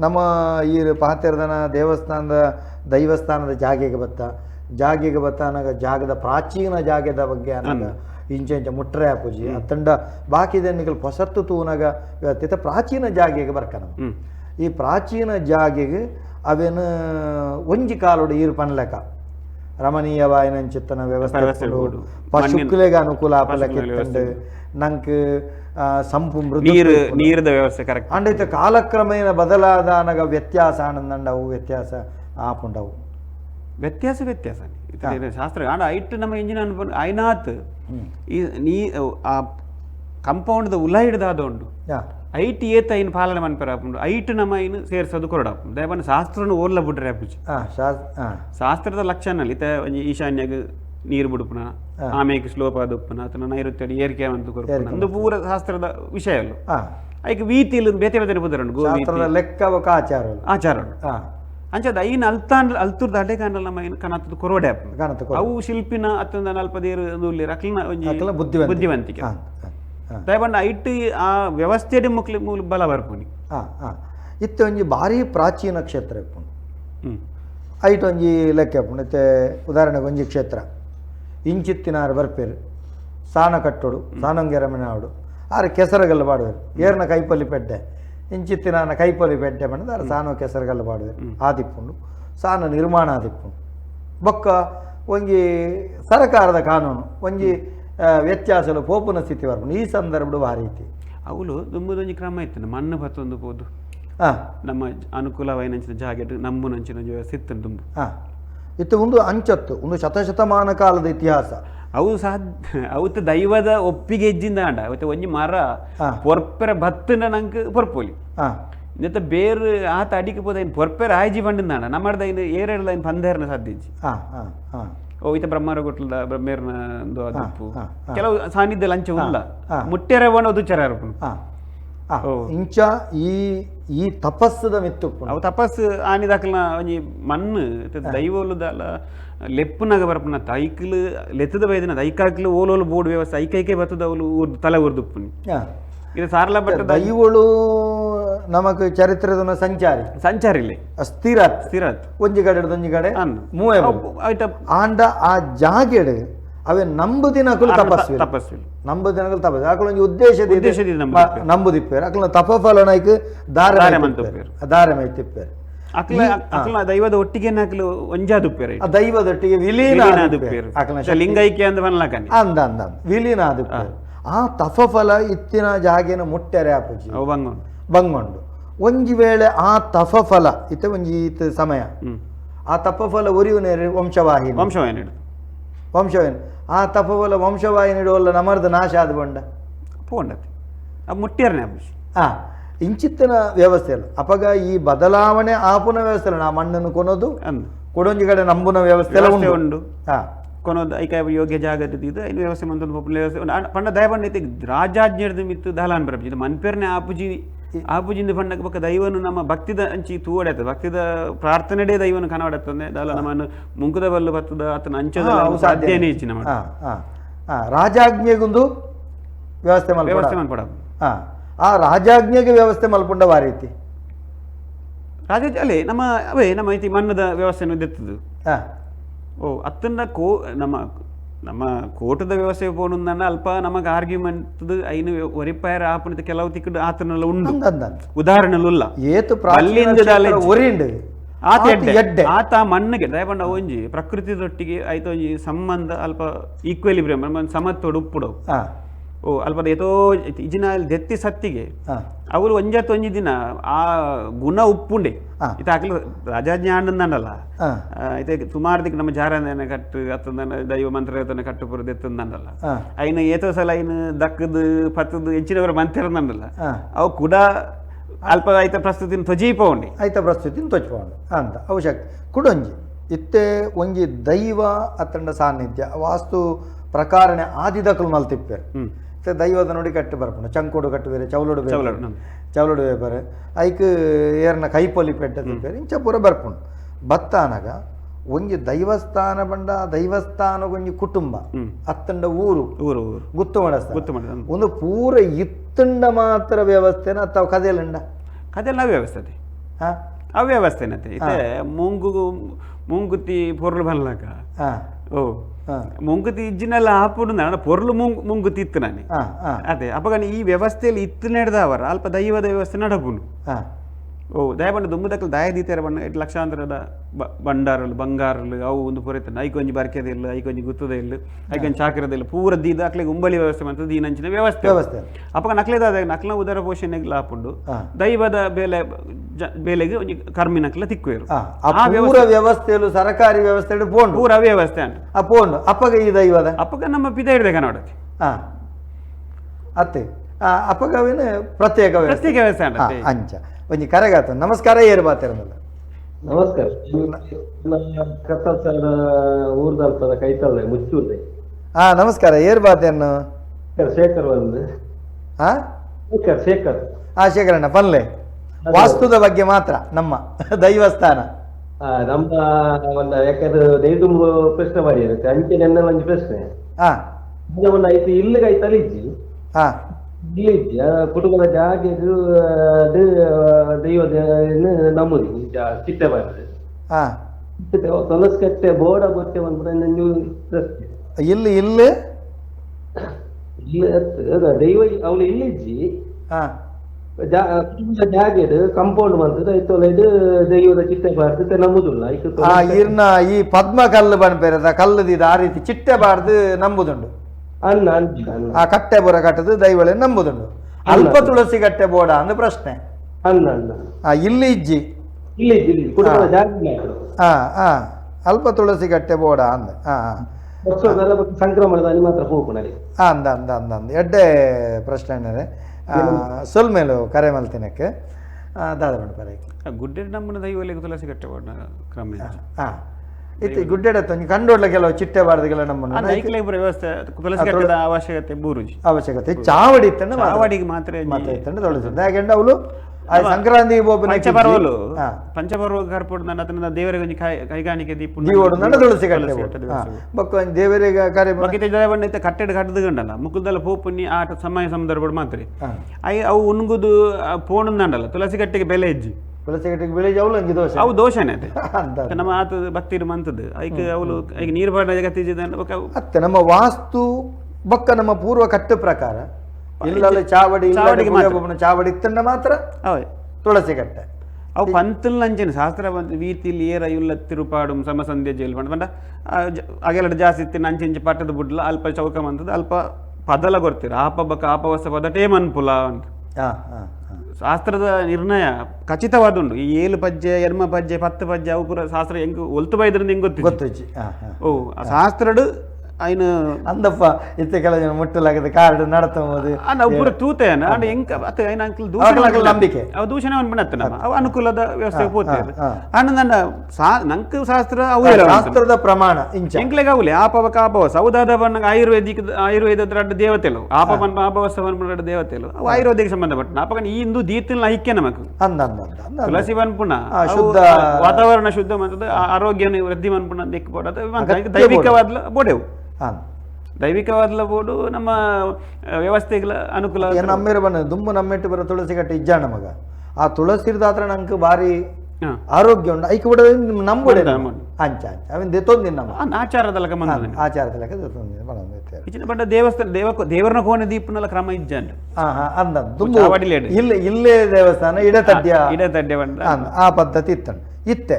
ನಮ್ಮ ಈ ಪಾತಿರ್ದನ ದೇವಸ್ಥಾನದ ದೈವಸ್ಥಾನದ ಜಾಗೆಗೆ ಬತ್ತ. ಜಾಗೆಗೆ ಬತ್ತ ಜಾಗದ ಪ್ರಾಚೀನ ಜಾಗದ ಬಗ್ಗೆ ಅನಾಗ ಇಂಚೆ ಇಂಚ ಮುಟ್ರೆ ಪೂಜೆ ಅತ್ತಂಡ ಬಾಕಿ ದಿನಗಳು ಹೊಸತ್ತು ತೂನಗ ವ್ಯವಸ್ಥಿತ ಪ್ರಾಚೀನ ಜಾಗೆಗೆ ಬರ್ಕನ ಹ್ಮ್. ಈ ಪ್ರಾಚೀನ ಜಾಗೆಗೆ ಅವೇನು ಒಂಜಿ ಕಾಲೋಡು ಈರು ಪನ್ಲೆಕ ರಮಣೀಯವಾಯಿನ ಚಿತ್ತನ ವ್ಯವಸ್ಥೆ ಕೊಡು. ಅನುಕೂಲ ಆಪಲಕ್ಕೆ ನಂಗೆ ಸಂಪು ಮೃದು ನೀರು ನೀರದ ವ್ಯವಸ್ಥೆ ಕರೆಕ್ಟ್ ಅಂಡೈತೆ ಕಾಲಕ್ರಮೇಣ ಬದಲಾದ ಅನಗ ವ್ಯತ್ಯಾಸ ಆನಂದಂಡವು ವ್ಯತ್ಯಾಸ ಆಪುಂಡವು ವ್ಯತ್ಯಾಸ ವ್ಯತ್ಯಾಸ ಇತ್ತೆ ಶಾಸ್ತ್ರ ಆಂಡ ಐಟ್ ನಮ್ಮ ಎಂಜಿನ ಅನ್ಪನ್ ಐನಾತ್ ಈ ನೀ ಆ ಕಂಪೌಂಡ್ದ ಉಲ ಹಿಡ್ದಾದ ಉಂಡು ಯಾ ಐಟ್ ಏತ ಐನ್ ಪಾಲನೆ ಮನ್ಪೆರ ಆಪುಂಡು ಐಟ್ ನಮ್ಮ ಐನ್ ಸೇರ್ಸೋದು ಕೊರಡಾಪುಂಡು ದಯಪಂಡ ಶಾಸ್ತ್ರನ ಓರ್ಲ ಬಿಡ್ರೆ ಆಪುಜಿ ಹಾ ಶಾಸ್ ಹಾ ಶಾಸ್ತ್ರದ ಲಕ್ಷಣಲ್ಲಿ ಇತ್ತೆ ಒಂಜಿ ಈಶಾನ್ಯಗ್ ನೀರು ಬಿಡುಪುನ ಆಮೇಲೆ ಸ್ಲೋಪ್ ಆದುಪ್ಪುನ ಅಥವಾ ನೈಋತ್ಯ ಏರಿಕೆ ಅಂತ ಕೊರ್ಪುನ ಒಂದು ಪೂರ ಶಾಸ್ತ್ರದ ವಿಷಯ ಅಲ್ಲ ಹಾ ಐಕ್ ವೀತಿಲ್ ಬೇತೆ ಬೇತೆ ಬುದ್ಧರಂಡು ಗೋ ಶಾಸ್ತ್ರದ ಲೆಕ್ಕ ಬೊಕ ಆಚಾರ ಆಚಾರ ಉಂಡು ಹಾ ಅಂಚದ ಐನ್ ಅಲ್ತಾಂಡ್ ಅಲ್ತುರ್ದ ಅಡೆ ಕಾಂಡಲ ನಮ್ಮ ಐನ್ ಕನತ್ತದ ಕೊರೋಡೆ ಆಪುಂಡು ಕಾಣತ್ತೆ ಅವು ಶಿಲ್ಪಿನ ಅತ್ತೊಂದ ನಲ್ಪದೇರು ನೂಲಿ ಅಕ್ಲಿನ ಒಂಜಿ ಅಕ್ಲ ಬುದ್ಧಿವಂತಿಕೆ. ಬುದ್ಧಿವಂತಿಕೆ ಹಾ ಹಾ ದಯಪಂಡ ಐಟ್ ಆ ವ್ಯವಸ್ಥೆಡೆ ಮುಕ್ಲಿ ಮೂಲ ಬಲ ಬರ್ಪುನಿ ಹಾ ಹಾ ಇತ್ತೆ ಒಂಜಿ ಭಾರಿ ಪ್ರಾಚೀನ ಕ್ಷೇತ್ರ ಇಪ್ಪುಂಡು ಹ್ಮ್ ಐಟ್ ಒಂಜಿ ಲೆಕ್ಕ ಇಪ್ಪುಂಡು ಇತ್ತೆ ಉದಾಹರಣೆಗೆ ಒಂಜಿ ಕ್ಷೇತ್ರ ಇಂಚಿತ್ತಿನಾರು ಬರ್ಪೇರು. ಸಾನ ಕಟ್ಟೋಡು ಸಾನಂಗೆ ರಮಣಾವಡು ಆರು ಕೆಸರಗಲ್ಲು ಪಾಡುವೆರು ಏರ್ನ ಕೈಪಲ್ಲಿ ಪೆಡ್ಡೆ. ಇಂಚಿತ್ತಿನಾನ ಕೈಪಲ್ಲಿ ಪೆಡ್ಡೆ ಮಾಡಿದ ಆರು ಸಾನ ಕೆಸರಗಲ್ಲು ಪಾಡುವೆರು ಆದಿಪ್ಪುಂಡು. ಸಾನ ನಿರ್ಮಾಣ ಆದಿಪ್ಪುಂಡು. ಬೊಕ್ಕ ಒಂಜಿ ಸರಕಾರದ ಕಾನೂನು ಒಂಜಿ ವ್ಯತ್ಯಾಸಲು ಪೋಪುನ ಸ್ಥಿತಿ ಬರ್ಬೋದು ಈ ಸಂದರ್ಭಡು ಭಾರಿ ಐತಿ. ಅವಳು ದುಂಬುದೊಂಜಿ ಕ್ರಮ ಇತ್ತು ಮಣ್ಣು ಬತ್ತೊಂದು ಹೋದು ಹಾಂ. ನಮ್ಮ ಅನುಕೂಲವೈನಂಚಿನ ಜಾಗ ನಮ್ಮುನಂಚಿನ ನಂಚಿನ ಸಿತ್ತು ದುಂಬು. ಹಾಂ. ಇತ್ತು ಒಂದು ಅಂಚತ್ತು ಒಂದು ಶತಶತಮಾನ ಕಾಲದ ಇತಿಹಾಸ. ಅವು ಸಾಧ್ಯ ಅವತ್ತು ದೈವದ ಒಪ್ಪಿಗೆ ಹೆಜ್ಜಿಂದ ಆಂಡ ಅವತ್ತು ಒಂಜಿ ಮರ. ಪೊರ್ಪೆರ ಭತ್ತನ ನಂಗೆ ಪೊರ್ಪೋಲಿ. ಹಾಂ. ನೆತ್ತ ಬೇರು ಆತ ಅಡಿಕೆ ಪೋದ ಪೊರ್ಪೆರ ಆಯ್ಜಿ ಬಂಡಿಂದ ನಮ್ಮಡ್ದ ಇನ್ನು ಏರೆಡ್ಲ ಇನ್ನು ಪಂದೇರ್ನ ಸಾಧ್ಯಜಿ ಹಾಂ ಹಾಂ ಹಾಂ. ಓ ಈತ ಬ್ರಹ್ಮರ ಗೊಟ್ಲದ ಬ್ರಹ್ಮೇರ್ನ ಒಂದು. ಕೆಲವು ಸಾನ್ನಿಧ್ಯ ಲಂಚ ಉಲ್ಲ. ಮುಟ್ಟೆರವಣ ಅದು ಚರ ಓ. ಇಂಚ ಈ ಈ ತಪಸ್ಸದ ಮಿತ್ತು ಅವು ತಪಸ್ಸು ಆನಿದಾಕಲ್ನ ಒಂಜಿ ಮಣ್ಣು ದೈವೋಲುದಲ್ಲ ಲೆಪ್ಪುನಗ ಬರ್ಪುನ ಐಕ್ಲು ಲೆತ್ತದ ಬೈದಿನ ಐಕಾಕ್ಲು ಓಲೋಲು ಬೋರ್ಡ್ ವ್ಯವಸ್ಥೆ ಐಕೈಕೆ ಬತ್ತದ ಅವಳು ಊರ್ದು ತಲೆ ಉರ್ದುಪ್ಪುನಿ ಇದು ಸಾರ್ಲ ಬಟ್ಟದ ದೈವಳು ನಮಕ್ ಚರಿತ್ರದ ಸಂಚಾರಿ. ಸಂಚಾರಿಲೆ ಸ್ಥಿರ ಸ್ಥಿರತ್. ಒಂಜಿ ಕಡೆ ಒಂಜಿ ಕಡೆ ಅನ್ನು. ಮೂವೇ ಐಟ ಆಂಡ ಆ ಜಾಗೆಡ್ ಅವೇ ನಂಬು ದಿನಕುಲು ತಪಸ್ವಿ ನಂಬುದಿನಕುಲು ನಂಬು ಅಕುಲು ತಪಸ್ವಿ ಅಕಲು ಒಂಜಿ ಉದ್ದೇಶದ ಉದ್ದೇಶದಿಂದ ನಂಬುದಿಪ್ಪೇರು. ಅಕಲ ತಪಫಲ ನೈಕ್ ದಾರ ದಾರೆ ಮಂತಿಪ್ಪೇರು ಅಕಲ ಅಕ್ಲ ದೈವದ ಒಟ್ಟಿಗೆ ಅಕಲು ಒಂಜಾದುಪ್ಪೇರು ಆ ದೈವದೊಟ್ಟಿಗೆ ವಿಲೀನ ಆದುಪ್ಪೇರು ಅಕಲ ಲಿಂಗೈಕ್ಯ ಅಂದ ಬನ್ಲಕನಿ ಅಂದ ಅಂದ. ವಿಲೀನ ಆದಿಪ್ಪೇರು ಆ. ತಪಫಲ ಇತ್ತಿನ ಜಾಗೆನ ಮುಟ್ಟೆರೆ ಆಪುಜಿ. ಬಂಗೊಂಡು. ಬಂಗ ಬಂಗೊಂಡು. ಒಂಜಿ ವೇಳೆ ಆ ತಪಫಲ ಇತ್ತೆ ಒಂಜಿ ಸಮಯ. ಆ ತಪಫಲ ಒರಿಯುನೇರಿ ವಂಶವಾಹಿನಿ. ವಂಶವೇನಿಡು ವಂಶವೇನು ಆ ತಪಫಲ ವಂಶವಾಹಿನಿ ಇಡುವಲ್ಲ ನಮರ್ದ ನಾಶ ಆದ ಬಂಡ ಪೋಂಡತಿ ಅವು ಮುಟ್ಟಿಯರ್ನೆ ಅಭಿಷ್ ಆ ಇಂಚಿತ್ತಿನ ವ್ಯವಸ್ಥೆ ಅಲ್ಲ ಅಪಗ ಈ ಬದಲಾವಣೆ ಆಪುನ ವ್ಯವಸ್ಥೆ ಅಲ್ಲ ನಾ ಮಣ್ಣನ್ನು ಕೊನೋದು ಅಂದು ಕೊಡೊಂಜಿ ಕಡೆ ನಂಬುನ ವ್ಯವಸ್ಥೆ ಎಲ್ಲ ವ್ಯವಸ್ಥೆ ಉಂಟು ಉಂಡು ಹಾ ಕೊನೋದು ಐಕ ಯೋಗ್ಯ ಜಾಗದ ಇದು ಐನು ವ್ಯವಸ್ಥೆ ಮಂತೊಂದು ಪೊಪ್ಪುಲ ವ್ಯವಸ್ಥೆ ಉಂಡು. ಆ- ಪಂಡ ದಯಪಂಡ ಐತೆ ರಾಜಾಜ್ಞರ್ದು ಮಿತ್ತು ದಾಲಾನ್ ಬರಪ್ಪ ಇದು ಮನ್ಪೇರ್ನೆ ಆಪುಜಿ ಆಪುಜಿಂದ ಪಂಡಕ್ಕೆ ಬಕ್ಕ ದೈವನು ನಮ್ಮ ಭಕ್ತಿದ ಅಂಚಿ ತೂವಡೈತೆ ಭಕ್ತಿದ ಪ್ರಾರ್ಥನೆಡೆ ದೈವನು ಕನವಡತ್ತಂದೆ ದಾಲ ನಮ್ಮನ್ನು ಮುಂಕುದ ಬಲ್ಲು ಬತ್ತದ ಆತನ ಅಂಚದ ಹಾ, ಅವು ಸಾಧ್ಯ ಸಾಧ್ಯನೇ ಹೆಚ್ಚಿನ ಮಾಡಿ ಹಾ ಹಾ ಹಾ ರಾಜಾಜ್ಞೆಗೊಂದು ವ್ಯವಸ್ಥೆ ಮಲ್ಪಡ ವ್ಯವಸ್ಥೆ ಮಾಡ್ಕೊಡ ಹಾ ಆ ರಾಜಾಜ್ಞೆಗೆ ವ್ಯವಸ್ಥೆ ಮಲ್ಪುಂಡ ವಾ ರೀತಿ ರಾಜ ಅಲ್ಲೇ ನಮ್ಮ ಅವೇ ನಮ್ಮ ಐತಿ ಮಣ್ಣದ ವ್ಯವಸ್ಥೆಯನ್ನು ದೆತ್ತದು ಹಾ ಓ ಅತ್ತನ್ನ ಕೋ ನಮ್ಮ ನಮ್ಮ ಕೋಟದ ವ್ಯವಸ್ಥೆ ಪೋನುಂದನ್ನ ಅಲ್ಪ ನಮಗೆ ಆರ್ಗ್ಯುಮೆಂಟ್ ಐನು ಒರಿಪಾಯರ್ ಆಪನ ಕೆಲವು ತಿಕ್ಕಡು ಆತನಲ್ಲ ಉಂಡು. ಉದಾಹರಣೆಲ್ಲ ಏತು ಒರಿಂಡು. ಆತ ಎಡ್ಡೆ. ಆತ ಮಣ್ಣಿಗೆ ದಯಪಂಡ ಒಂಜಿ ಪ್ರಕೃತಿದೊಟ್ಟಿಗೆ ಆಯ್ತು ಒಂಜಿ ಸಂಬಂಧ ಅಲ್ಪ ಈಕ್ವಲಿಬ್ರಿಯಂ ಸಮತ್ತೋಡು ಉಪ್ಪುಡು. ಹಾ. ಓ ಅಲ್ಪ ಏತೋ ಇಜಿನ ದೆತ್ತಿ ಸತ್ತಿಗೆ ಅವರು ಒಂಜತ್ತು ಒಂಜಿ ದಿನ ಆ ಗುಣ ಉಪ್ಪುಂಡೆ. ಇತ ಹಾಕಲು ರಜಾಜ್ಞಾನಂದನಲ್ಲ. ಇತ ಸುಮಾರು ದಿಕ್ಕ ನಮ್ಮ ಜಾರಂದನೆ ಕಟ್ಟು ಅತ್ತಂದನ ದೈವ ಮಂತ್ರ ಕಟ್ಟು ಬರೋದು ಎತ್ತಂದನಲ್ಲ ಐನ ಏತೋ ಸಲ ಐನು ದಕ್ಕದು ಪತ್ತದು ಹೆಚ್ಚಿನವರ ಮಂತಿರಂದನಲ್ಲ ಅವು ಕೂಡ ಅಲ್ಪ ಐತ ಪ್ರಸ್ತುತಿನ ತ್ವಜಿಪೋಂಡೆ ಐತ ಪ್ರಸ್ತುತಿನ ತ್ವಜಿಪೋಂಡು ಅಂತ. ಅವಶ್ಯಕ ಕುಡೊಂಜಿ. ಇತ್ತೆ ಒಂಜಿ ದೈವ ಅತ್ತಂಡ ಸಾನ್ನಿಧ್ಯ. ವಾಸ್ತು ಪ್ರಕಾರನೆ ಆದಿದಕಲು ಮಲ್ತಿಪ್ಪೆ ಇತ್ತೆ ದೈವದ ನೋಡಿ ಕಟ್ಟು ಬರ್ಪುಂಡು ಚಂಕೋಡು ಕಟ್ಟು ಬೇರೆ. ಚೌಲೋಡು ಚೌಲೋಡು, ಬೇರೆ ಐಕ್ ಏರ್ನ ಕೈಪೊಲಿ ಪೆಟ್ಟ ತಿಪ್ಪೇರು ಇಂಚ ಪೂರ ಬರ್ಪುಂಡು ಬತ್ತಾನಗ ಒಂಜಿ ದೈವಸ್ಥಾನ ಬಂಡ ದೈವಸ್ಥಾನ ಒಂಜಿ ಕುಟುಂಬ. ಅತ್ತಂಡ ಊರು. ಊರು ಊರು. ಗುತ್ತು ಮಾಡಸ್ತಾರೆ ಒಂದು ಪೂರ ಇತ್ತಂಡ ಮಾತ್ರ ವ್ಯವಸ್ಥೆನ ಅಥವಾ ಕದೆಯಲ್ಲಂಡ ಕದೆಲ್ಲ ವ್ಯವಸ್ಥೆ ಹಾ? ಅವ್ಯವಸ್ಥೆನತೆ. ಇದೆ ಮುಂಗು ಮುಂಗುತಿ ಪೊರ್ಲು ಬಲ್ಲಕ. ಹಾ. ಓ. ಹಾ ಮುಂಗುತಿ ಇಜ್ಜಿನೆಲ್ಲ ಹಾಪುಡು ನಾನು ಪೊರ್ಲು ಮುಂಗ್ ಮುಂಗುತಿ ಇತ್ತು ನಾನು ಹಾ ಹಾ ಅದೇ ಅಪ್ಪಗ ಈ ವ್ಯವಸ್ಥೆಯಲ್ಲಿ ಇತ್ತು ನಡೆದವರ ಅಲ್ಪ ದೈವದ ವ್ಯವಸ್ಥೆ ನಡಪುನು ಓ ದಯಬಂಡ ದುಮ್ಮದಕ್ಕಲು ದಾಯ ದೀತೆರ ಬಣ್ಣ ಇಟ್ಟು ಲಕ್ಷಾಂತರದ ಬ ಬಂಡಾರಲು ಬಂಗಾರಲು ಅವು ಒಂದು ಪುರತನ. ಐಕೊಂಜಿ ಬರ್ಕೆದ ಇಲ್ಲ ಐಕೊಂಜಿ ಗುತ್ತದ ಇಲ್ಲ ಐಕೊಂಜಿ ಚಾಕರದ ಇಲ್ಲ. ಪೂರ ದೀದ ಅಕ್ಲೆಗೆ ಉಂಬಳಿ ವ್ಯವಸ್ಥೆ ಅಂತ ದೀನಂಚಿನ ವ್ಯವಸ್ಥೆ. ವ್ಯವಸ್ಥೆ. ಅಪ್ಪಗ ನಕ್ಲೆದಾದ ನಕ್ಲ ಉದರ ಪೋಷಣೆಗೆ ಹಾಪುಂಡು ಹಾ. ದೈವದ ಬೇಲೆ ಬೇಲೆಗೆ ಒಂಜಿ ಕರ್ಮಿ ನಕ್ಲ ತಿಕ್ಕುವೆರು. ಆ ಪೂರ ವ್ಯವಸ್ಥೆಲು ಸರಕಾರಿ ವ್ಯವಸ್ಥೆ ಪೋಂಡು. ಪೂರ ವ್ಯವಸ್ಥೆ ಅಂತ ಆ ಪೋಂಡು. ಅಪ್ಪಗ ಈ ದೈವದ? ಅಪ್ಪಗ ನಮ್ಮ ಪಿದ ಹಿಡ್ದೆ ನೋಡತ್ತೆ ಹಾ. ಅತ್ತೆ. ಆ ಅಪ್ಪಗವಿನ ಪ್ರತ್ಯೇಕ ವ್ಯವಸ್ಥೆ? ಪ್ರತ್ಯೇಕ ವ್ಯವಸ್ಥೆ ಅಂಚ. ಒಂಜಿ ಕರೆಗಾತ. ನಮಸ್ಕಾರ ಏರು ಬಾತಿರಲ್ಲ ನಮಸ್ಕಾರ. ಕತ್ತಲ್ಸರ ಊರ್ದಲ್ಪದ ಕೈತಲ್ಲೆ ಮುಚ್ಚೂರ್ದೆ. ಹಾ ನಮಸ್ಕಾರ. ಏರು ಬಾತೇನು ಶೇಖರ್ ಬಂದು. ಹಾ? ಶೇಖರ್ ಶೇಖರ್. ಹಾ ಶೇಖರಣ್ಣ ಪನ್ಲೆ. ವಾಸ್ತುದ ಬಗ್ಗೆ ಮಾತ್ರ ನಮ್ಮ ದೈವಸ್ಥಾನ. ನಮ್ಮ ಒಂದು ಯಾಕಂದ್ರೆ ದೈದು ಪ್ರಶ್ನೆ ಮಾಡಿ ಅಂಕೆ ನೆನ್ನೆ ಒಂದು ಪ್ರಶ್ನೆ. ಹಾ. ಐತಿ ಇಲ್ಲಿಗೆ ಐತಲ್ಲ ಇಜ್ಜಿ ಹಾ. ಆ ಕುಟುಂಬದ ಜಾಗೆದು ಅದು ದೈವದ ನಮ್ಮದು ಚಿಟ್ಟೆ ಬರ್ತದೆ. ಹಾ. ತೊಲಸ್ ಕಟ್ಟೆ ಬೋಡ ಗೊತ್ತೆ ಒಂದು ನೀವು ಪ್ರಶ್ನೆ ಇಲ್ಲಿ ಇಲ್ಲಿ? ಇಲ್ಲ ದೈವ ಅವಳು ಇಲ್ಲಿಜ್ಜಿ ಹಾ. ಕುಟುಂಬದ ಜಾಗೆಡ್ ಕಂಪೌಂಡ್ ಮಾಡ್ತದೆ ಐತೋಲ ಇದು ದೈವದ ಚಿಟ್ಟೆ ಬಾರ್ದು ನಮ್ಮದುಲ್ಲ ಐತು ಆ ಇರ್ನ ಈ ಪದ್ಮ ಕಲ್ಲು ಬನ್ಪೇರದ ಕಲ್ಲುದಿದ ಆ ರೀತಿ ಚಿಟ್ಟೆ ಬಾರ್ದು ನಂಬುದುಂಡು ಅನ್ನ ಆ ಕಟ್ಟೆ ಬುರ ಕಟ್ಟದು ದೈವಳೆ ನಂಬುದುಂಡು ಅಲ್ಪ ತುಳಸಿ ಕಟ್ಟೆ ಬೋಡ ಅಂದ್ರೆ ಪ್ರಶ್ನೆ. ಅಲ್ಲ ಅಲ್ಲ ಆ ಇಲ್ಲಿ ಇಜ್ಜಿ. ಇಲ್ಲಿ ಇಲ್ಲಿ ಕುಟುಂಬದ ಹಾ ಹಾ ಅಲ್ಪ ತುಳಸಿ ಕಟ್ಟೆ ಬೋಡ ಅಂದ. ಹಾ ಸಂಕ್ರಮಣದ ಅಲ್ಲಿ ಮಾತ್ರ ಅಂದ ಅಂದ ಅಂದ ಅಂದ. ಎಡ್ಡೆ ಪ್ರಶ್ನೆ ಸೊಲ್ಮೇಲು ಕರೆ ಮಲ್ತಿನಕ್ಕೆ. ದಾದ ಬಣ್ಣ ಗುಡ್ಡೆ ನಮ್ಮನ ದೈವಲಿಗೆ ತುಳಸಿ ಕಟ್ಟೆ ಬೋಡ ಕ್ರಮ ಹಾ ಇತ್ತು ಗುಡ್ಡೆಡ ಕಂಡು ಕಂಡೋಡ್ಲ ಕೆಲವು ಚಿಟ್ಟೆ ಬಾರದಿಗೆಲ್ಲ ನಮ್ಮನ್ನು. ಐಕ್ಲೆ ವ್ಯವಸ್ಥೆ ತುಳಸಿ ಕಟ್ಟದ ಅವಶ್ಯಕತೆ ಬೂರುಜಿ. ಅವಶ್ಯಕತೆ. ಚಾವಡಿ ಇತ್ತಂಡ ಚಾವಡಿಗೆ ಮಾತ್ರ ಮಾತ್ರ ಇತ್ತಂಡ ತೊಳಸಿದ್ದೆ ಯಾಕೆಂಡ ಅವಳು ಬೋಪಿನ ಪಂಚಪರ್ವಲು ಪಂಚಪರ್ವ ಕರ್ಪುಡು ನನ್ನ ಹತ್ರ ದೇವರಿಗೆ ಕೈಗಾಣಿಕೆ ದೀಪು ತುಳಸಿ. ಬೊಕ್ಕ ದೇವರಿಗೆ ಕಾರ್ಯ ಕಟ್ಟೆಡ್ ಕಟ್ಟದು ಗಂಡಲ್ಲ. ಮುಕ್ಕುದಲ್ಲ ಪೋಪುನಿ ಆಟ ಸಮಯ ಸಂದರ್ಭ ಮಾತ್ರ. ಅವು ಉನ್ಗುದು ಪೋಣಂದಲ್ಲ ತುಳಸಿ ಕಟ್ಟೆಗೆ ಬೆಲೆ ಇಜ್ಜಿ ತುಳಸಿ ಕಟ್ಟೆಗೆ ಬೆಳೆ ಜವಳು ಹಂಗೆ ದೋಷ. ಅವು ದೋಷನೇ ಅದೇ. ಅಂತ ನಮ್ಮ ಆತ ಭಕ್ತಿರು ಮಂತದ್ದು ಐಕ್ ಅವಳು ಈಗ ನೀರು ಬಾಡ ಜಗತ್ತಿದ್ದ ಮತ್ತೆ ನಮ್ಮ ವಾಸ್ತು ಬೊಕ್ಕ ನಮ್ಮ ಪೂರ್ವ ಕಟ್ಟು ಪ್ರಕಾರ. ಇಲ್ಲಲ್ಲಿ ಚಾವಡಿ ಚಾವಡಿಗೆ ಚಾವಡಿ ಇತ್ತಂಡ ಮಾತ್ರ ತುಳಸಿ ಕಟ್ಟೆ. ಅವು ಪಂತಲ್ ನಂಚಿನ ಶಾಸ್ತ್ರ ಬಂತು. ವೀತಿಲ್ ಏರ ಇಲ್ಲ ತಿರುಪಾಡು ಸಮಸಂಧ್ಯ ಜೈಲ್ ಬಂಡ ಬಂಡ ಅಗೆಲಡ ಜಾಸ್ತಿ ಇತ್ತು ನಂಚಿಂಚಿ ಪಟ್ಟದ ಬುಡ್ಲ ಅಲ್ಪ ಚೌಕ ಮಂತದ ಅಲ್ಪ ಪದಲ ಗೊತ್ತಿರ. ಆಪ ಬಕ ಆಪವಸ ಪದಟೇ ಪದ ಟೇಮನ್ ಹಾ ಅಂತ. ಶಾಸ್ತ್ರದ ನಿರ್ಣಯ ಖಚಿತವಾದುಂಡು ಈ ಏಳು ಪಜ್ಜೆ ಎರ್ಮ ಪಜ್ಜೆ ಪತ್ತು ಪಜ್ಜೆ ಅವು ಪೂರ ಶಾಸ್ತ್ರ ಹೆಂಗ್ ಒಲ್ತು ಬೈದ್ರಿಂದ ಹೆಂಗ್ ಗೊತ್ತಿತ್ತು ಗೊತ್ತುಜ್ಜಿ ಓ ಶಾಸ್ತ್ರಡು ಇತ್ತೆ ಕೆಲ ಜನ ಮುಟ್ಟಲಾಗದ ಕಾರ್ಡ್ ನಡತಬಹುದು ಅನ್ನ ಒಬ್ಬರು ತೂತೇನ ಅಂಡ್ ಹೆಂಗ್ ಅತ್ತ ಐನ ಅಂಕಲ್ ಅಕಲ್ ನಂಬಿಕೆ. ಅವ ದೂಷಣೆ ಅನ್ಬಿಡತ್ತೆ ನಮ್ಮ ಅವ ಅನುಕೂಲದ ವ್ಯವಸ್ಥೆ ಪೋತೆ. ಅಣ್ಣ ನನ್ನ ಸಾ ನಂಕ್ ಶಾಸ್ತ್ರ ಅವು ಶಾಸ್ತ್ರದ ಪ್ರಮಾಣ ಇಂಚ. ಎಂಕ್ಲೆಗ ಅವಲೆ ಆಪವ ಕಾಪವ ಸೌದಾದ ಬಣ್ಣ ಆಯುರ್ವೇದಿಕ್ ಆಯುರ್ವೇದದ ರಡ್ಡ ದೇವತೆಲು ಆಪ ಬಣ್ಣ ಆಪವಸ ಬಣ್ಣ ದೇವತೆಲು ಅವು ಆಯುರ್ವೇದಿಕ್ ಸಂಬಂಧಪಟ್ಟ ಆಪಗಣ ಈ ಇಂದು ದೀತಿನ ಐಕ್ಯ ನಮಕ ಅಂದ ಅಂದ ತುಳಸಿ ಬನ್ಪುಣ ಆ, ಶುದ್ಧ ವಾತಾವರಣ ಶುದ್ಧ ಮಂತದ ಆರೋಗ್ಯ ವೃದ್ಧಿ ಮನ್ಪುಣ ದಿಕ್ ಬೋಡದ ಅಗತ್ಯ ದೈವಿಕವಾದ್ಲ ಬೋಡೆವು ಅಂದ ದೈವಿಕವಾದ್ಲ ಬೋಡು ನಮ್ಮ ಆ, ವ್ಯವಸ್ಥೆಗಳ ಅನುಕೂಲ ದುಂಬು ಬಣ್ಣ ದುಂಬು ನಮ್ಮೆಟ್ಟು ಬರೋ ತುಳಸಿ ಕಟ್ಟೆ ಇಜ್ಜ ನಮಗ. ಆ ತುಳಸಿರ್ದಾತ್ರ ನಂಗೆ ಬಾರಿ ಆರೋಗ್ಯ ಉಂಡು ಐಕ್ ಬಿಡ ನಂಬುಡೆ. ಅಂಚ ಅಂಚ. ಅವನ್ ದೆತ್ತೊಂದಿನ ನಮ್ಮ ಆಚಾರದ ಆಚಾರದಲ್ಲ ಬಂದ ಆಚಾರದ ಲೆಕ್ಕ ದೆತ್ತೊಂದಿನ ಬಣ್ಣ ಇಚ್ಚಿನ ಪಂಡ ದೇವಸ್ಥಾನ ದೇವ ದೇವರನ ಕೋಣೆ ದೀಪನಲ್ಲ ಕ್ರಮ ಇಜ್ಜಂಡು ಅಂದ. ದುಂಬು ಇಲ್ಲ ಇಲ್ಲೇ ದೇವಸ್ಥಾನ ಇಡತಡ್ಯ ಇಡತಡ್ಯ ಬಂಡ ಆ ಪದ್ಧತಿ ಇತ್ತಂಡು ಇತ್ತೆ.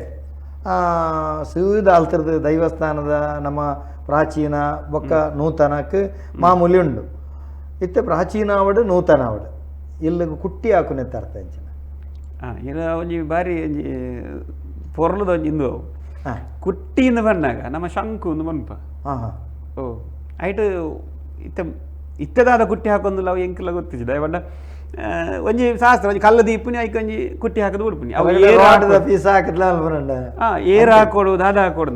ಆ, ಸಿವಿದ ಅಲ್ತಿರದ ದೈವಸ್ಥಾನದ ನಮ್ಮ ಪ್ರಾಚೀನ ಬೊಕ್ಕ ನೂತನಕ್ಕೆ ಮಾಮೂಲಿ ಉಂಡು. ಇತ್ತೆ ಪ್ರಾಚೀನ ಅವಡು ನೂತನ ಅವಡು ಇಲ್ಲಿಗೆ ಕುಟ್ಟಿ ಹಾಕುನೆ ತರ್ತ ಇಂಚಿನ ಆ, ಈಗ ಒಂಜಿ ಬಾರಿ ಒಂಜಿ ಪೊರ್ಲದ ಒಂಜಿ ಇಂದು ಅವು. ಹಾಂ. ಕುಟ್ಟಿಯಿಂದ ಬಂದಾಗ ನಮ್ಮ ಶಂಕು ಒಂದು ಮನ್ಪ ಹಾಂ ಹಾಂ. ಓ ಐಟ್ ಇತ್ತ ಇತ್ತದಾದ ಕುಟ್ಟಿ ಹಾಕೊಂದಿಲ್ಲ ಅವು ಎಂಕೆಲ್ಲ ಗೊತ್ತಿಜ್ಜಿ ದಯವಂಡ ಒಂಜಿ ಶಾಸ್ತ್ರ ಒಂಜಿ ಕಲ್ಲ ದೀಪುನಿ ಐಕ್ ಒಂಜಿ ಕುಟ್ಟಿ ಹಾಕದು ಉಡುಪುನಿ ಅವು ಏರ್ ಹಾಕೊಡುವುದು ಪೀಸ್ ಹಾಕೊಡುದು ಏರ್ ಹಾಕೊಡು ದಾದ ಹಾಕೊಡು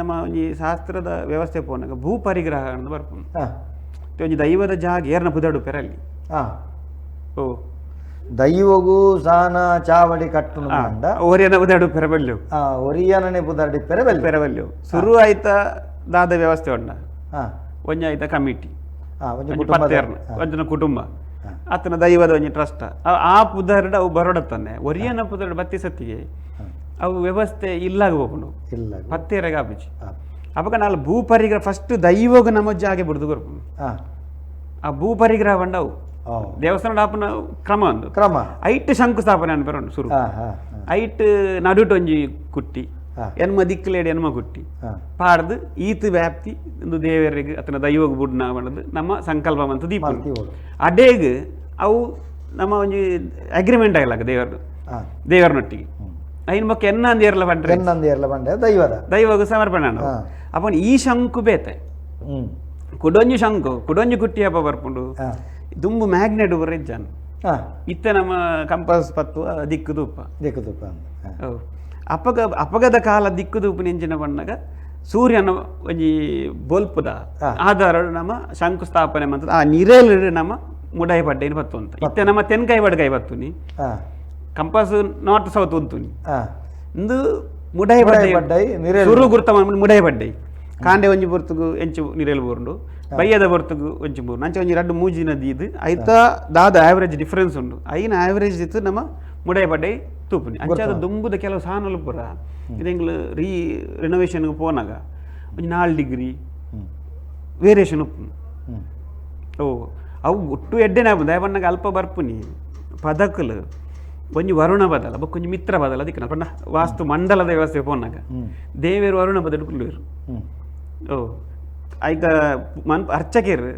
ನಮ್ಮ ಒಂಜಿ ಶಾಸ್ತ್ರದ ವ್ಯವಸ್ಥೆ ಪೋನಾಗ ಭೂ ಪರಿಗ್ರಹ ಅಂತ ಬರ್ಪುನು ಹಾಂ ಒಂಜಿ ದೈವದ ಜಾಗ ಏರ್ನ ಪುದಡು ಪೆರಲ್ಲಿ ಓ ದೈವಗೂ ಸಾನ ಚಾವಡಿ ಕಟ್ಟು ಒರಿಯನ ಪೆರಬಲ್ಲೆವು ಆ ಒರಿಯನನೆ ಪುದರ್ಡಿ ಪೆರಬೆಲ್ ಪೆರಬಲ್ಲೆವು ಶುರು ಆಯ್ತ ದಾದ ವ್ಯವಸ್ಥೆ ಉಂಡ ಹಾಂ ಒಂಜಿ ಆಯ್ತ ಕಮಿಟಿ ಒಂಜಿ ಕುಟುಂಬ ಆತನ ದೈವದ ಒಂಜಿ ಟ್ರಸ್ಟ್ ಆ ಪುದರ್ಡ ಅವು ಬರೋಡತ್ತನ್ನೆ. ಒರಿಯನ ಪುದರ್ಡ ಬತ್ತಿ ಸತ್ತಿಗೆ ಅವು ವ್ಯವಸ್ಥೆ ಇಲ್ಲಾಗ ಹೋಗ್ಕೊಂಡು ಇಲ್ಲ ಪತ್ತೆ ಆಪಿಜಿ ಅವಾಗ ನಾಲ್ ಭೂ ಪರಿಗ್ರಹ ಫಸ್ಟ್ ದೈವಗ ನಮಜ್ಜ ಆಗಿ ಬಿಡ್ದು ಕೊರ್ಪುಂಡು ಆ, ಭೂ ಪರಿಗ್ರಹ ಬಂಡವು ಓ, ದೇವಸ್ಥಾನ ಆಪನ ಕ್ರಮ ಒಂದು. ಕ್ರಮ. ಐಟ್ ಶಂಕುಸ್ಥಾಪನೆ ಅನ್ಪೇರು ಶುರು. ಐಟ್ ನಡುಟೊಂಜಿ ಕುಟ್ಟಿ. ಎನ್ಮ ದಿಕ್ಕಲೇಡಿ ಎನ್ಮ ಕುಟ್ಟಿ ಪಾಡ್ದ್ ಈತ್ ವ್ಯಾಪ್ತಿ ಒಂದು ದೇವರಿಗೆ ಅತನ ದೈವಗ ಬುಡ್ನ ನಾವು ನಮ್ಮ ಸಂಕಲ್ಪ ಮಂತು ದೀಪ ಅಡೇಗ ಅವು ನಮ್ಮ ಒಂಜಿ ಅಗ್ರಿಮೆಂಟ್ ಆಗಲಾಗ ದೇವರದು. ದೇವರನೊಟ್ಟಿಗೆ. ಅಯ್ಯನ ಐನ್ ಬೊಕ್ಕ ಎನ್ನ ಅಂದೇರ್ಲ ಬಂಡ್ರೆ ಎನ್ನಂದು ಎರಲ ಬಂಡೆ ದೈವದ. ದೈವಗ ಸಮರ್ಪಣೆ. ಅಪ್ಪನ ಈ ಶಂಕು ಬೇತೆ. ಕುಡೊಂಜು ಶಂಕು ಕುಡೊಂಜಿ ಕುಟ್ಟಿ ಹಬ್ಬ ಬರ್ಪುಂಡು. ದುಂಬು ಮ್ಯಾಗ್ನೆಟ್ ಬರೆಜ್ಜಾನು ಇತ್ತ ಇತ್ತೆ ನಮ್ಮ ಕಂಪಾಸ್ ಪತ್ತು ದಿಕ್ಕು ದೂಪ ದಿಕ್ಕುದುಪ್ಪ ಅಂದ. ಅಪಗ ಅಪಗದ ಕಾಲ ದಿಕ್ಕು ದೂಪು ನೆಂಚಿನ ಬಣ್ಣಗ ಸೂರ್ಯನ ಒಂಜಿ ಬೊಲ್ಪುದ. ಆಧಾರ ನಮ್ಮ ಶಂಕುಸ್ಥಾಪನೆ ಮಂತದ ಆ ನಿರೇಲು ನಮ್ಮ ಮುಡಾಯಿ ಪಡ್ಡೇನು ಬತ್ತು ಅಂತ ಇತ್ತೆ ನಮ್ಮ ತೆನ್ಕಾಯಿ ಬಡ್ಕಾಯಿ ಬತ್ತುನಿ. ಕಂಪಾಸ್ ನಾರ್ತ್ ಸೌತ್ ಉಂತುನಿ. ಇಂದು ಮುಡಾಯಿ ಬಡ್ಡೆ ಸುರು ಗುರುತ ಮುಡಾಯಿ ಬಡ್ಡೈ ಕಾಂಡೆ ಒಂಜಿ ಬೊರ್ತುಗು ಎಂಚು ನಿರೇಲು ಬೋರ್ಂಡು. ಬಯ್ಯದ ಬೊರ್ತುಗು ಒಂಚು ಬೋರ್ಂಡು. ಅಂಚೆ ಒಂಜಿ ರಡ್ಡು ಮೂಜಿ ನದಿ ಇದು ಐತ ದಾದ ಆವರೇಜ್ ಡಿಫರೆನ್ಸ್ ಉಂಡು. ಐನ ಆವರೇಜ್ ಇತ್ತು ನಮ್ಮ ಮುಡಾಯಿ ಬಡ್ಡೆ ತೂಪುನಿ ಅಂಚಾದ ದುಂಬುದ ಕೆಲವು ಸಾನಲು ಪುರ ಇದೆಂಗ್ಲು ರೀ ರಿನೋವೇಷನ್ಗೆ ಪೋನಾಗ ಒಂಜಿ ನಾಲ್ ಡಿಗ್ರಿ ಹ್ಮ್, ವೇರಿಯೇಷನ್ ಉಪ್ಪು ಹ್ಮ್. ಓ ಅವು ಒಟ್ಟು ಎಡ್ಡೆನೆ ಆಪುಂಡು ದಯಬಣ್ಣಗ ಅಲ್ಪ ಬರ್ಪುನಿ ಪದಕಲು ಒಂಜಿ ವರುಣ ಬದಲ ಬೊಕ್ಕೊಂಜಿ ಮಿತ್ರ ಬದಲ ಅದಕ್ಕೆ ಪಂಡ ವಾಸ್ತು ಮಂಡಲದ ವ್ಯವಸ್ಥೆ ಪೋನಾಗ ಹ್ಮ್. ದೇವೇರು ವರುಣ ಬದಲು ಕುಲ್ಲುವೆರು ಹ್ಮ್. ಓ ಐಕ ಮನ್ ಅರ್ಚಕೇರು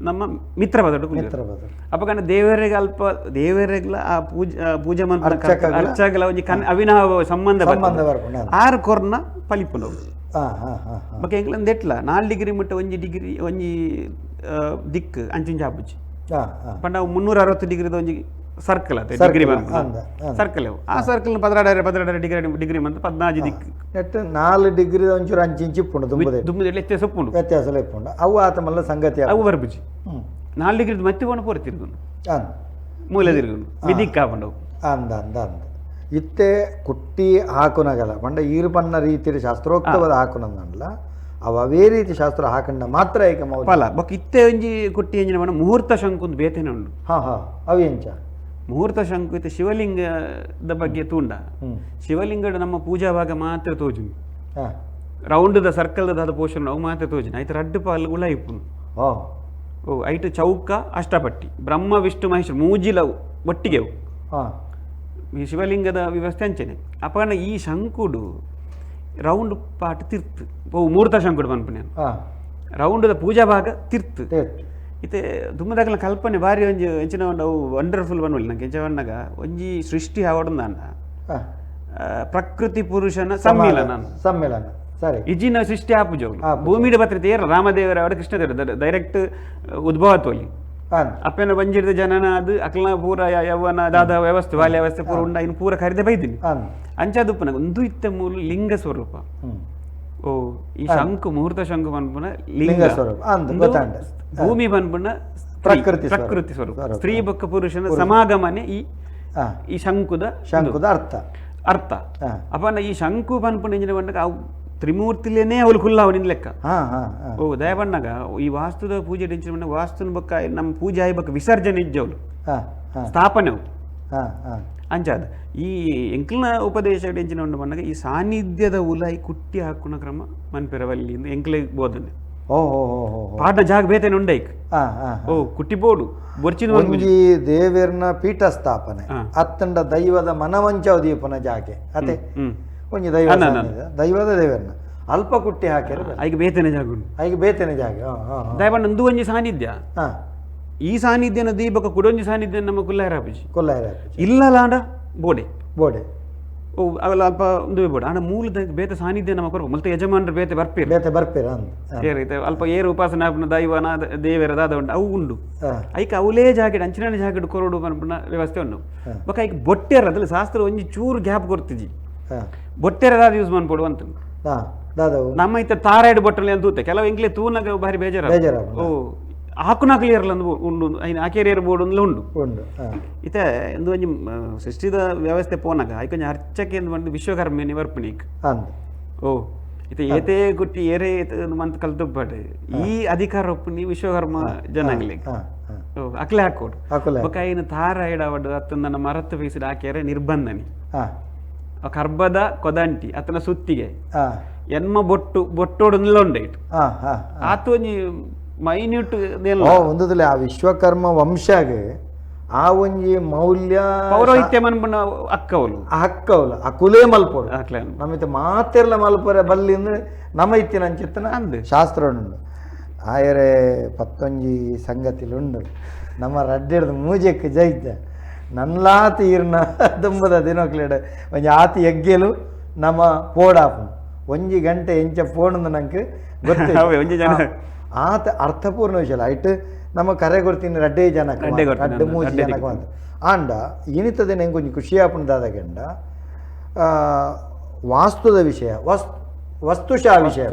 ನಮ್ಮ ಮಿತ್ರ ಬದಲು ಕುಲ್ಲುವೆರು ಮಿತ್ರ ಬದಲು. ಅಪ್ಪಕಂಡ ದೇವರಿಗೆ ಅಲ್ಪ ದೇವರಿಗೆಲ್ಲ ಆ ಪೂಜ ಆ ಪೂಜೆ ಮನ್ಪುನ ಅರ್ಚಕಗಳ- ಅರ್ಚಕಲ ಒಂಜಿ ಕನ್ ಅವಿನಾವ ಸಂಬಂಧ ಸಂಬಂಧ ಬರ್ತದೆ. ಬರ್ಪುಂಡು. ಆರು ಕೊರ್ನ ಪಲಿಪುನವು ಆ, ಆ, ಆ, ಆ. ಬೊಕ ಎಂಕ್ಲಂದ ಎಟ್ಲ ನಾಲ್ ಡಿಗ್ರಿ ಮುಟ್ಟ ಒಂಜಿ ಡಿಗ್ರಿ ಒಂಜಿ ಆ, ದಿಕ್ ಅಂಚಿಂಚ ಆಪುಜಿ ಆ, ಆ. ಪಂಡ ಮುನ್ನೂರ ಅರವತ್ತು ಡಿಗ್ರಿದ ಒಂಜಿ ಸರ್ಕಲ್ ಅದೇ ಡಿಗ್ರಿ. ಸರ್ಕಲ್ ಆ ಸರ್ಕಲ್ ಪದ್ರಾಡರೆ ಪದ್ರಾಡರೆ ಡಿಗ್ರಿ ಡಿಗ್ರಿ ಅಂತ ಪದ್ನಾಜಿ ದಿಕ್ಕು ನೆಟ್ ನಾಲ್ ಡಿಗ್ರಿ ಒಂಚೂರು ಅಂಚಿಂಚಿ ಇಪ್ಪುಂಡು ದುಂಬುದೆ. ದುಮ್ಮದ ಉಪ್ಪುಂಡು ಸೊಪ್ಪುಂಡು ವ್ಯತ್ಯಾಸ ಇಪ್ಪುಂಡು ಅವು ಆತ ಮಲ್ಲ ಸಂಗತಿ ಅವು ಬರ್ಬಿಜಿ ನಾಲ್ ಡಿಗ್ರಿ ಮತ್ತೆ ಕೊಂಡು ಪೂರ ತಿರುಗುನು ಅಂದ. ಮೂಲ ತಿರುಗುನು ವಿದಿಕ್ ಕಾಪಂಡು. ಅಂದ ಅಂದ ಅಂದ. ಇತ್ತೆ ಕುಟ್ಟಿ ಹಾಕುನಗಲ ಪಂಡ ಈರು ಪನ್ನ ರೀತಿಯ ಶಾಸ್ತ್ರೋಕ್ತವಾದ ಹಾಕುನಂದಲ್ಲ ಅವ ಅವೇ ರೀತಿ ಶಾಸ್ತ್ರ ಹಾಕಂಡ ಮಾತ್ರ ಏಕ ಫಲ. ಪಲ ಇತ್ತೆ ಒಂಜಿ ಕುಟ್ಟಿ ಎಂಜಿನ ಮಂಡ ಮುಹೂರ್ತ ಶಂಕು ಬೇತೇನೆ ಉಂಡು ಹಾ ಹಾ. ಅವೇಂಚ ಮುಹೂರ್ತ ಶಂಕು ಇತ್ತೆ ಶಿವಲಿಂಗದ ಬಗ್ಗೆ ತೂಂಡ. ಶಿವಲಿಂಗದ ನಮ್ಮ ಪೂಜಾ ಭಾಗ ಮಾತ್ರ ತೋಜುನು. ಹಾ. ರೌಂಡ್ದ ಸರ್ಕಲ್ದ ಅದ ಪೋಷನ್ ಅವು ಮಾತ್ರ ತೋಜುನು. ಆಯ್ತು ರಡ್ಡು ಪಾಲ್ ಉಳ ಇಪ್ಪುನು ಓ. ಐಟು ಚೌಕ ಅಷ್ಟಪಟ್ಟಿ. ಬ್ರಹ್ಮ ವಿಷ್ಣು ಮಹೇಶ್ವರ ಮೂಜಿಲವು ಒಟ್ಟಿಗೆ ಅವು ಹಾ. ಈ ಶಿವಲಿಂಗದ ವ್ಯವಸ್ಥೆ ಅಂಚನೆ. ಅಪನ ಈ ಶಂಕುಡು ರೌಂಡ್ ಪಾಟ್ ತಿರ್ತ್. ಓ ಮೂರ್ತ ಶಂಕುಡು ಪನ್ಪುನೆ ಹಾ. ರೌಂಡ್ದ ಪೂಜಾ ಭಾಗ ತಿರ್ತ್. ಇತ್ತೆ ದುಮ್ಮದಾಗಲ ಕಲ್ಪನೆ ಬಾರಿ ಒಂಜಿ ಎಂಚಿನ ಒಂದು ಅವು ವಂಡರ್ಫುಲ್ ಬನ್ವಲ್ಲಿ ನಂಗೆ ಎಂಚ ಬಣ್ಣಗ ಒಂಜಿ ಸೃಷ್ಟಿ ಆವಡಂದಾಂಡ ಹಾ. ಪ್ರಕೃತಿ ಪುರುಷನ ಸಮ್ಮಿಲನ. ಸಮ್ಮೇಳನ ಸರಿ. ಇಜಿನ ಸೃಷ್ಟಿ ಆಪುಜವ್ಲು ಆಪುಜ. ಭೂಮಿಡ ಪತ್ರಿಕೆ ಏರ ರಾಮದೇವರ ಕೃಷ್ಣ ಕೃಷ್ಣದೇವರ ಡೈರೆಕ್ಟ್ ಉದ್ಭವ ತೋಲಿ ಅಪ್ಪನ ಬಂಜಿರದ ಜನನ ಅದು ಅಕ್ಲ ಪೂರ ಯವನ ದಾದ ವ್ಯವಸ್ಥೆ ಬಾಲ್ಯ ವ್ಯವಸ್ಥೆ ಪೂರ ಉಂಡ ಇನ್ನು ಪೂರ ಕರಿದೆ ಬೈದಿನಿ. ಅಂಚಾದುಪ್ಪನ ಒಂದು ಇತ್ತ ಮೂಲ ಲಿಂಗ ಸ್ವರೂಪ. ಓ ಈ ಶಂಕು ಮುಹೂರ್ತ ಶಂಕು ಪನ್ಪುನ ಲಿಂಗ ಲಿಂಗ ಸ್ವರೂಪ. ಅಂದ್ ಒಂದು ಗೊತ್ತಾಂಡ. ಭೂಮಿ ಪನ್ಪುನ ಪ್ರಕೃತಿ ಸ್ವರೂಪ. ಪ್ರಕೃತಿ ಸ್ವರೂಪ ಸ್ವರೂಪ. ಸ್ತ್ರೀ ಬೊಕ್ಕ ಪುರುಷನ ಸಮಾಗಮನೆ ಈ ಹಾ ಈ ಶಂಕುದ ಶಂಕುದ ಅರ್ಥ ಅರ್ಥ ಹಾ ಅಪ್ಪನ ಈ ಶಂಕು ಪನ್ಪುನ ಎಂಜಿನ ಬಂದಾಗ ಅವು ತ್ರಿಮೂರ್ತಿಲೇನೇ ಅವಳು ಕುಲ್ಲ ಅವನಿಂದ ಲೆಕ್ಕ ಹಾ ಹಾ ಹಾ ಓ ದಯಬಣ್ಣಗ ಈ ವಾಸ್ತುದ ಪೂಜೆ ಡೆಂಚಿನ ಬಣ್ಣ ವಾಸ್ತುನ ಬೊಕ್ಕ ನಮ್ಮ ಪೂಜೆ ಆಯ್ ಬೊಕ್ಕ ವಿಸರ್ಜನೆ ಇಜ್ಜವಳು ಹಾ ಹಾ ಸ್ಥಾಪನೆ ಅವು ಹಾ ಹಾ ಅಂಚಾದ ಈ ಎಂಕ್ಲನ ಉಪದೇಶ ಎಂಚಿನ ಉಂಡು ಬಂದಾಗ ಈ ಸಾನ್ನಿಧ್ಯದ ಉಲಾಯಿ ಕುಟ್ಟಿ ಹಾಕುನ ಕ್ರಮ ಮನ್ಪೆರವಲ್ಲಿಂದ ಎಂಕ್ಲೆ ಬೋಧನೆ ಪಾಠ ಜಾಗ ಬೇತೇನೆ ಉಂಡೈಕ್ ಓ ಕುಟ್ಟಿ ಬೋಡು ಬರ್ಚಿನ ಒಂಜಿ ದೇವೇರ್ನ ಪೀಠ ಸ್ಥಾಪನೆ. ಅತ್ತಂಡ ದೈವದ ಮನವಂಚವ ದೀಪನ ಜಾಗೆ ಅದೇ ಒಂಜಿ ದೈವ. ದೈವದ ದೇವೇರ್ನ. ಅಲ್ಪ ಕುಟ್ಟಿ ಹಾಕಿರ ಐಗೆ ಬೇತೇನೆ ಜಾಗ ಐಗೆ ಬೇತೇನೆ ಜಾಗ. ದಯಬಣ್ಣ ಒಂದು ಒಂಜಿ ಸಾನ್ನಿಧ್ಯ? ಈ ಸಾನ್ನಿಧ್ಯನ ದೀಪಕ ಕುಡೊಂಜಿ ಸಾನ್ನಿಧ್ಯ ನಮ್ಮ ಕುಲ್ಲಾರಾಪುಜಿ ಇಲ್ಲ ಇಲ್ಲಲಾಂಡ ಬೋಡೆ. ಬೋಡೆ. ಓ ಅವೆಲ್ಲ ಅಲ್ಪ ಒಂದು ಬೋಡೆ. ಆಂಡ ಮೂಲದ ಬೇತೆ ಸಾನ್ನಿಧ್ಯ ನಮ್ಮ ಕೊರ್ಪ ಮಲ್ತ ಯಜಮಾನರು ಬೇತೆ ಬರ್ಪೇರು ಬೇತೆ ಬರ್ಪೇರು ಅಂತ. ಏರೈತೆ ಅಲ್ಪ ಏರು ಉಪಾಸನ ಆಪುನ ದೈವನ ದೇವರ ದಾದ ಉಂಡು ಅವು ಉಂಡು. ಐಕ ಅವಲೇ ಜಾಗೆಡ್ ಅಂಚಿನ ಜಾಗೆಡ್ ಕೊರೋಡು ಪನ್ಪುನ ವ್ಯವಸ್ಥೆ ಉಂಡು ಬಕ ಐಕ ಬೊಟ್ಟೆರ ಅದ್ರಲ್ಲಿ ಶಾಸ್ತ್ರ ಒಂಜಿ ಚೂರು ಗ್ಯಾಪ್ ಕೊರ್ತಿಜಿ ಬೊಟ್ಟೆರ ದಾದ ಯೂಸ್ ಮಾಡ್ಬೋದು ಅಂತ ನಮ್ಮ ಐತೆ ತಾರಾಯ್ಡ್ ಬೊಟ್ಟಲ್ಲಿ ಅಂತ ಕೆಲವು ಎಂಕ್ಲೆ ತೂನಾಗ ಬಾರಿ ಬೇಜಾರ ಬೇಜಾರ ಓ. ಒಂದು ಉಂಡು ಐನ ಆಕೆರಿಯರ್ ಬೋರ್ಡ್ ಉಂಡು ಉಂಡು ಇಂದು ಒಂಜಿ ಮ, ಸೃಷ್ಟಿದ ವ್ಯವಸ್ಥೆ ಪೋನಾಗ ಐಕೊಂಜಿ ಅರ್ಚಕೆ ಎಂದು ಬಂದು ವಿಶ್ವಕರ್ಮನಿ ವರ್ಪಣಿಕ್ ಅಂದ್. ಓ ಇತ ಏತೇ ಗುಟ್ಟಿ ಏರೇ ಮಂತ್ ಕಲ್ತುಬ್ಬಾಡು ಈ ಅಧಿಕಾರ ವಿಶ್ವಕರ್ಮ ಜನಾಗ್ಲಿಕ್ಕೆ ಹಾ ಹಾ. ಓ, ಅಕ್ಲೆ ಹಾಕೋಡು. ಹಾಕುಲೆ ಬೊಕ ಐನು ತಾರ ಹಿಡವಡು ಅತ್ತ ನನ್ನ ಮರತ್ತು ಬೀಸಿದ ಹಾಕ್ಯಾರೆ ನಿರ್ಬಂಧನಿ. ಹಾ. ಕರ್ಬದ ಕೊದಂಟಿ ಅತನ ಸುತ್ತಿಗೆ. ಎನ್ಮ ಬೊಟ್ಟು ಬೊಟ್ಟೋಡು ನಿಲ್ಲೊಂಡೈಟ್ ಹಾ ಆತು ಒಂಜಿ ಮೈನ್ಯೂಟ್ ಒಂದದಲ್ಲಿ ಆ ವಿಶ್ವಕರ್ಮ ವಂಶಾಗೆ ಆ ಒಂಜಿ ಮೌಲ್ಯ ಪೌರೋಹಿತ್ಯ ಮನ್ಪುನ ಅಕ್ಕವಲು ಆ ಹಕ್ಕವಲ್ಲ ಆ ಕುಲೇ ಮಲ್ಪೋಡು ಅಕ್ಲೆ ಮಾತೆಲ್ಲ ಮಲ್ಪರೆ ಬಲ್ಲಿಂದ ನಮ ಇತ್ತಿನ ಅಂಚಿತ್ತನ ಅಂದು. ಶಾಸ್ತ್ರ ಉಂಡು ಆಯರೆ ಪತ್ತೊಂಜಿ ಸಂಗತಿಲುಂಡು. ನಮ್ಮ ರಡ್ಡಿಡ್ದು ಮೂಜೆಕ್ ಜೈತ ನನ್ಲಾತಿ ಇರ್ನ ತುಂಬದ ದಿನಕ್ಲೇಡ ಒಂಜಿ ಆತಿ ಎಗ್ಗೆಲು ನಮ್ಮ ಪೋಡಾಪು ಒಂಜಿ ಗಂಟೆ ಎಂಚ ಫೋನ್ ನಂಗೆ ಗೊತ್ತಿಲ್ಲ ಆ- ಆತ ಅರ್ಥಪೂರ್ಣ ವಿಷಯ ಇಟ್ಟು ನಮ್ಮ ಕರೆ ಕೊಡ್ತೀನಿ ರಡ್ಡೇ ಜನಕ್ಕೆ ರಡ್ಡೆ ಮೂಜಿ ಜನಕ್ಕೆ. ಅಂತ ಆಂಡ ಏನಿತ್ತದೆ ನಂಗೆ ಕೊಂಚ ಖುಷಿ ಆಪುಂದಾದಗೆಂಡ ವಾಸ್ತುದ ವಿಷಯ ವಸ್ ವಸ್ತುಶಾ ವಿಷಯ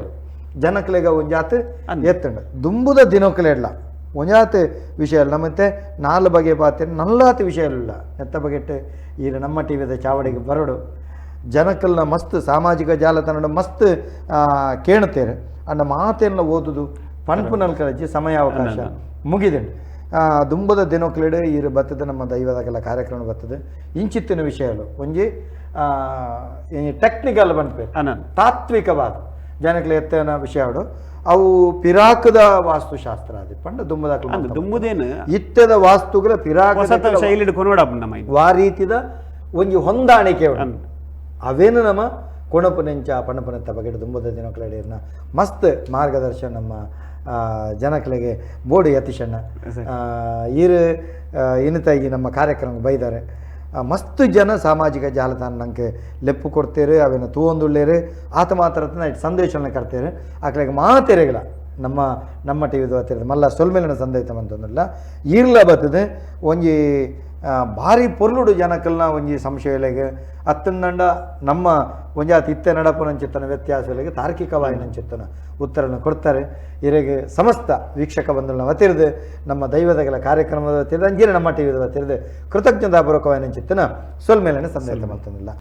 ಜನಕ್ಲೆಗ ಒಂಜಾತ್. ಎತ್ತಂಡ. ದುಂಬುದ ದಿನಕ್ಲೆಡ್ಲ ಒಂಜಾತ್ ವಿಷಯ ನಮ್ಮತ್ತೆ ನಾಲ್ ಬಗೆ ಪಾತ್ರೆ ನಲ್ಲಾತ್ ವಿಷಯ ಇಲ್ಲ. ಎತ್ತ ಬಗೆಟ್ ಈಗ ನಮ್ಮ ಟಿವಿದ ಚಾವಡಿಗೆ ಬರಡು. ಜನಕಲ್ನ ಮಸ್ತ್ ಸಾಮಾಜಿಕ ಜಾಲತಾಣ ಮಸ್ತ್ ಆ, ಕೇಳುತ್ತೇರೆ ಅಂಡ ಮಾತೆಲ್ಲ ಓದುದು ಪಂಪುನಲ್ ಸಮಯ ಸಮಯಾವಕಾಶ ಮುಗಿದುಂಡು ಆ, ದುಂಬದ ದಿನಕ್ಲೆಡ್ ಈ ಬರ್ತದೆ ನಮ್ಮ ದೈವದಾಗೆಲ್ಲ ಕಾರ್ಯಕ್ರಮ ಬರ್ತದೆ. ಇಂಚಿತ್ತಿನ ವಿಷಯಗಳು. ಒಂಜಿ ಟೆಕ್ನಿಕಲ್ ಅನನ್ ತಾತ್ವಿಕವಾದ ಜನಕ್ಲೆ ಎತ್ತನ ವಿಷಯಗಳು. ಅವು ಪಿರಾಕದ ವಾಸ್ತುಶಾಸ್ತ್ರ ಅದು ಪಂಡ ದುಂಬದ ದುಂಬುದೇನು? ಇತ್ತದ ವಾಸ್ತುಗಳ ಪಿರಾಕ ಶೈಲಿಡ್ ಶೈಲಿ ಕೊನೋಡಪ್ಪ. ವಾ ರೀತಿದ ಒಂಜಿ ಹೊಂದಾಣಿಕೆ. ಅವೇನು ನಮ್ಮ ಕೊಣಪುನೆಂಚ ಪಣಪುನೆಂತ ಬಗೆಟ್ ದುಂಬದ ದಿನಕ್ಲೆಡಿರ್ನ ಮಸ್ತ್ ಮಾರ್ಗದರ್ಶನ ನಮ್ಮ ಆ, ಬೋಡಿ ಅತಿಶಣ್ಣ ಯತೀಶಣ್ಣ ಈರು ಆ, ನಮ್ಮ ಕಾರ್ಯಕ್ರಮ ಬೈದಾರೆ. ಮಸ್ತ್ ಜನ ಸಾಮಾಜಿಕ ಜಾಲತಾಣ ನಂಗೆ ಲೆಪ್ಪು ಕೊಡ್ತೇರು ಅವೇನ ತೂವೊಂದುಳ್ಳೇರು ಆತ ಮಾತ್ರ ಇಟ್ಟು ಸಂದೇಶನ ಕರ್ತೇರು ಆಕಳಿಗೆ ಮಾತೆರೆಗಳ ನಮ್ಮ ನಮ್ಮ ಟಿ ವಿದು ಮಲ್ಲ ಸೊಲ್ಮೇಲಿನ ಸಂದೇಶ ಅಂತಂದಿಲ್ಲ ಇರ್ಲ ಬರ್ತದೆ. ಒಂಜಿ ಭಾರಿ ಪೊರ್ಲುಡು ಜನಕಲ್ನ ಒಂಜಿ ಸಂಶಯಲೆಗೆ ಅತ್ತಂದಂಡ ನಮ್ಮ ಒಂಜಾತ್ ಇತ್ತೆ ನಡಪುನಂಚಿತ್ತನ ವ್ಯತ್ಯಾಸಗಳಿಗೆ ತಾರ್ಕಿಕವಾಯಿನಂಚಿತ್ತನ ಉತ್ತರನ ಕೊಡ್ತಾರೆ. ಇರೆಗೆ ಸಮಸ್ತ ವೀಕ್ಷಕ ಬಂಧುಗಳನ್ನ ವತಿರ್ದು ನಮ್ಮ ದೈವದಗಳ ಕಾರ್ಯಕ್ರಮದ ವತಿರ್ದು ಅಂಜಿನ ನಮ್ಮ ಟಿ ವಿದ ವತಿರ್ದು ಕೃತಜ್ಞತಾಪೂರ್ವಕವಾಯಿನಂಚಿತ್ತನ ಸೊಲ್ಮೇಲಿನ ಸಂದೇಶ ಅಂತಂದಿಲ್ಲ